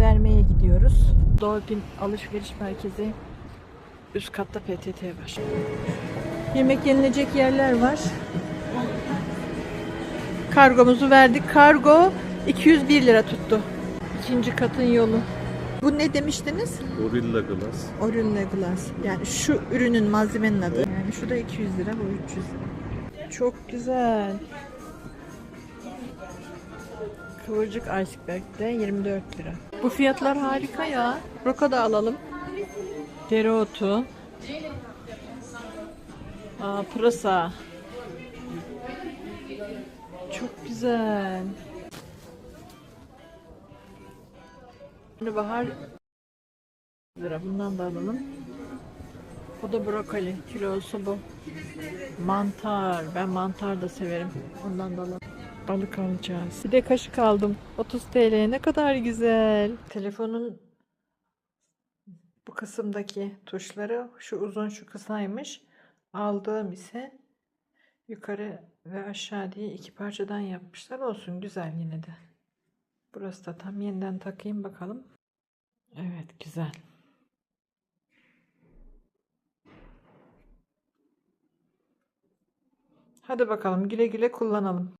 vermeye gidiyoruz. Dolphin Alışveriş Merkezi üst katta PTT var. Yemek yenilecek yerler var. Kargomuzu verdik. Kargo 201 lira tuttu. İkinci katın yolu. Bu ne demiştiniz? Gorilla Glass. Orunle Glass. Yani şu ürünün malzemenin adı. Yani şu da 200 lira, bu 300 lira. Çok güzel. Kıvırcık iceberg'de 24 lira. Bu fiyatlar harika ya. Roka da alalım. Dereotu. Aa, pırasa. Çok güzel. Bahar lira. Bundan da alalım. Bu da brokoli. Kilosu bu. Mantar. Ben mantar da severim. Ondan da alalım. Balık alacağız. Bir de kaşık aldım. 30 TL. Ne kadar güzel. Telefonun bu kısımdaki tuşları şu uzun şu kısaymış. Aldığım ise yukarı ve aşağı diye iki parçadan yapmışlar. Olsun güzel yine de. Burası da tam yeniden takayım bakalım. Evet güzel. Hadi bakalım güle güle kullanalım.